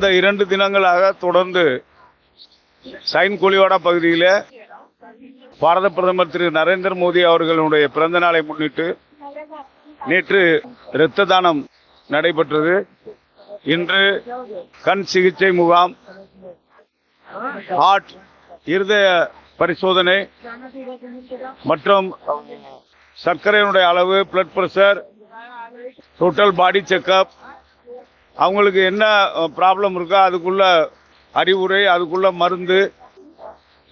கடந்த இரண்டு தினங்களாக தொடர்ந்து சைன் கோலிவாடா பகுதியில் பாரத பிரதமர் திரு நரேந்திர மோடி அவர்களுடைய பிறந்த நாளை முன்னிட்டு நேற்று இரத்த தானம் நடைபெற்றது. இன்று கண் சிகிச்சை முகாம் ஹார்ட் இருதய பரிசோதனை மற்றும் சர்க்கரையினுடைய அளவு blood pressure total body checkup அவங்களுக்கு என்ன ப்ராப்ளம் இருக்கோ அதுக்குள்ள அறிவுரை அதுக்குள்ள மருந்து.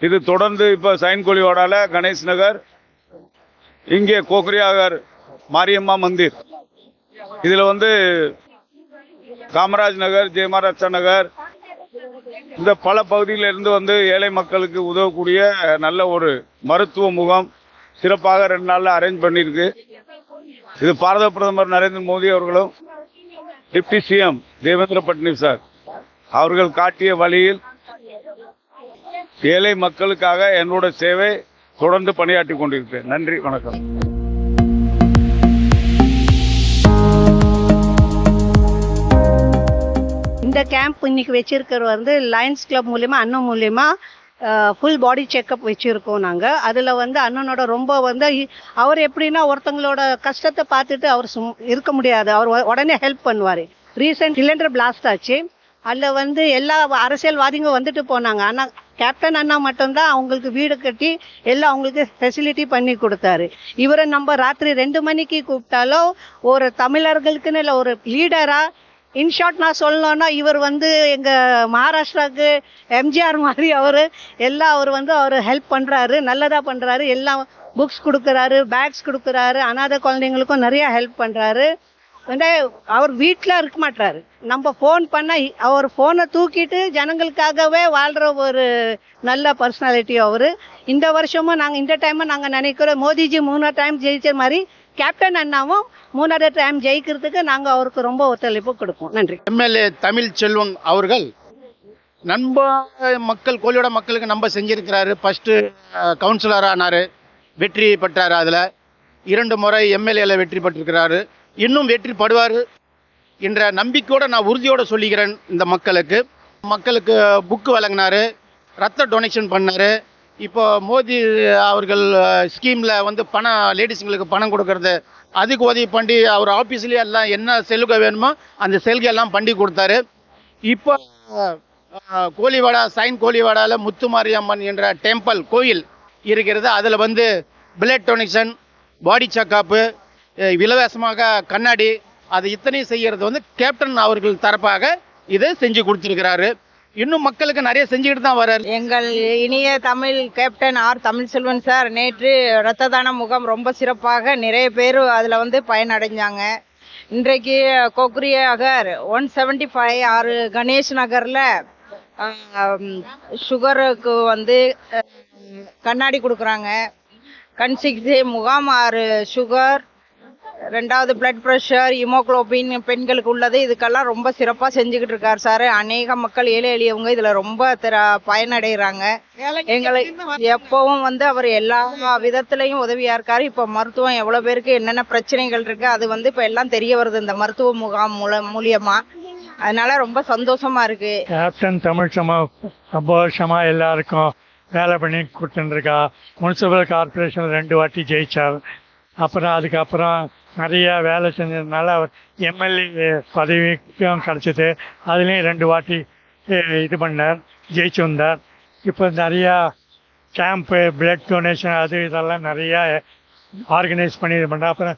இது தொடர்ந்து இப்போ சைன் கோலிவாடால கணேஷ் நகர் இங்கே கோக்ரியாகர் மாரியம்மா மந்திர். இதில் வந்து காமராஜ் நகர் ஜெயமராஜா நகர் இந்த பல பகுதியிலிருந்து வந்து ஏழை மக்களுக்கு உதவக்கூடிய நல்ல ஒரு மருத்துவ முகாம் சிறப்பாக ரெண்டு நாளில் அரேஞ்ச் பண்ணியிருக்கு இது பாரத பிரதமர் நரேந்திர மோடி அவர்களும் deputy CM Devendra Fadnavis sir அவர்கள் காட்டிய வழியில் ஏழை மக்களுக்காக என்னோட சேவை தொடர்ந்து பணியாற்றி கொண்டிருக்கிறேன். நன்றி வணக்கம். இந்த கேம்ப் இன்னைக்கு வச்சிருக்கிறது வந்து லயன்ஸ் கிளப் மூலியமா அண்ணன் மூலியமா ஃபுல் பாடி செக்கப் வச்சுருக்கோம் நாங்கள் அதில் வந்து அண்ணனோட ரொம்ப வந்து இ- அவர் எப்படின்னா ஒருத்தங்களோட கஷ்டத்தை பார்த்துட்டு அவர் சும் இருக்க முடியாது. அவர் உடனே ஹெல்ப் பண்ணுவார். ரீசெண்ட் சிலிண்டர் பிளாஸ்ட் ஆச்சு. அதில் வந்து எல்லா அரசியல்வாதிங்க வந்துட்டு போனாங்க. ஆனால் கேப்டன் அண்ணா மட்டும்தான் அவங்களுக்கு வீடு கட்டி எல்லாம் அவங்களுக்கு ஃபெசிலிட்டி பண்ணி கொடுத்தாரு. இவரை நம்ம ராத்திரி ரெண்டு மணிக்கு கூப்பிட்டாலும் ஒரு தமிழர்களுக்குன்னு இல்லை ஒரு லீடராக இன்ஷார்ட் நான் சொல்லணும்னா இவர் வந்து எங்கள் மகாராஷ்டிராவுக்கு எம்ஜிஆர் மாதிரி அவர் எல்லாம் அவர் வந்து அவர் ஹெல்ப் பண்ணுறாரு நல்லதாக பண்ணுறாரு எல்லாம் புக்ஸ் கொடுக்குறாரு பேக்ஸ் கொடுக்குறாரு அனாதை குழந்தைங்களுக்கும் நிறையா ஹெல்ப் பண்ணுறாரு வந்து அவர் வீட்டில் இருக்க மாட்டாரு நம்ம ஃபோன் பண்ணால் அவர் ஃபோனை தூக்கிட்டு ஜனங்களுக்காகவே வாழ்கிற ஒரு நல்ல பர்சனாலிட்டி அவர். இந்த வருஷமும் நாங்கள் இந்த டைமும் நாங்கள் நினைக்கிறோம் மோடிஜி மூணு டைம் ஜெயிச்ச மாதிரி கேப்டன் அண்ணாவும் மூணாவது டைம் ஜெயிக்கிறதுக்கு நாங்கள் அவருக்கு ரொம்ப ஒத்துழைப்பு கொடுப்போம். நன்றி. எம்எல்ஏ தமிழ் செல்வன் அவர்கள் நம்ப மக்கள் கோழியோட மக்களுக்கு நம்ப செஞ்சிருக்கிறாரு. ஃபஸ்ட்டு கவுன்சிலர் ஆனாரு. வெற்றி பெற்றார் அதில். இரண்டு முறை எம்எல்ஏல வெற்றி பெற்றிருக்கிறாரு. இன்னும் வெற்றி படுவார் என்ற நம்பிக்கையோட நான் உறுதியோடு சொல்லிக்கிறேன் இந்த மக்களுக்கு. மக்களுக்கு புக்கு வழங்கினாரு. ரத்த டொனேஷன் பண்ணார். இப்போ மோதி அவர்கள் ஸ்கீமில் வந்து பணம் லேடிஸுங்களுக்கு பணம் கொடுக்கறது அதுக்கு உதவி பண்ணி அவர் ஆஃபீஸ்லேயே எல்லாம் என்ன செல்கை வேணுமோ அந்த செல்கையெல்லாம் எல்லாம் பண்ணி கொடுத்தாரு. இப்போ கோழிவாடா சைன் கோழிவாடாவில் முத்துமாரியம்மன் என்ற டெம்பிள் கோயில் இருக்கிறது. அதில் வந்து பிளட் டொனேஷன் பாடி செக்கப்பு இலவசமாக கண்ணாடி அது இத்தனையும் செய்கிறது வந்து கேப்டன் அவர்கள் தரப்பாக இதை செஞ்சு கொடுத்துருக்கிறாரு. இன்னும் மக்களுக்கு நிறைய செஞ்சுக்கிட்டு தான் வர்றாரு எங்கள் இனிய Tamil captain R Tamilselvan sir நேற்று இரத்த தான முகாம் ரொம்ப சிறப்பாக நிறைய பேர் அதில் வந்து பயனடைஞ்சாங்க. இன்றைக்கு கொக்ரியாகர் ஒன் செவன்டி ஃபைவ் ஆறு கணேஷ் நகரில் சுகருக்கு வந்து கண்ணாடி கொடுக்குறாங்க. கண் சிகிச்சை முகாம் ஆறு சுகர் ரெண்டாவது பிளட் ப்ரெஷர் ஹிமோகுளோபின் பெண்களுக்கு உள்ளது. இதுக்கெல்லாம் ரொம்ப சிறப்பாக செஞ்சுக்கிட்டு இருக்கார் சார். அநேக மக்கள் ஏழை எளியவங்க இதில் ரொம்ப பயனடைகிறாங்க. எங்களை எப்பவும் வந்து அவர் எல்லா விதத்துலையும் உதவியா இருக்காரு. இப்போ மருத்துவம் எவ்வளோ பேருக்கு என்னென்ன பிரச்சனைகள் இருக்கு அது வந்து இப்போ எல்லாம் தெரிய வருது இந்த மருத்துவ முகாம் மூல மூலியமா. அதனால ரொம்ப சந்தோஷமா இருக்கு. கேப்டன் தமிழ் சம ரொம்ப வருஷமா எல்லாருக்கும் வேலை பண்ணி கொடுத்துருக்கா முனிசிபல் கார்பரேஷன் ரெண்டு வாட்டி ஜெயிச்சார். அப்புறம் அதுக்கப்புறம் நிறையா வேலை செஞ்சதுனால அவர் எம்எல்ஏ பதவிக்கும் கிடச்சிது. அதுலேயும் ரெண்டு வாட்டி இது பண்ணார் ஜெயிச்சு வந்தார் இப்போ நிறையா கேம்ப்பு பிளட் டொனேஷன் அது இதெல்லாம் நிறையா ஆர்கனைஸ் பண்ணி இது பண்ணுறார் அப்புறம்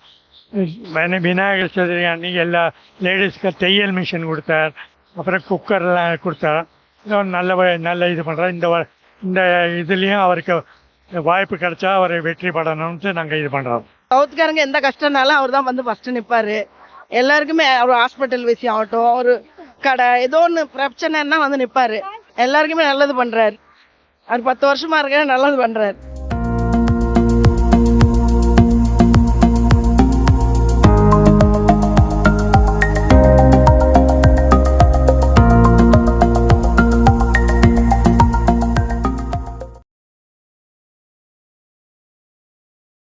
விநாயகர் சதுர்த்தி அன்னைக்கு எல்லா லேடிஸ்க்கு தையல் மிஷின் கொடுத்தார். அப்புறம் குக்கர்லாம் கொடுத்தார். நல்ல நல்ல இது பண்ணுறார் இந்த வ- இந்த இதுலேயும் அவருக்கு வாய்ப்பு கிடைச்சா அவர் வெற்றி படணும்ட்டு நாங்கள் இது பண்ணுறோம் சவுத்துக்காரங்க எந்த கஷ்டம்னாலும் அவர் தான் வந்து ஃபர்ஸ்ட் நிற்பாரு எல்லாருக்குமே ஒரு ஹாஸ்பிட்டல் விஷயம் ஆகட்டும் ஒரு கடை ஏதோ ஒன்று பிரச்சனைன்னா வந்து நிற்பாரு எல்லாருக்குமே நல்லது பண்றாரு. அவர் பத்து வருஷமா இருக்க நல்லது பண்றாரு.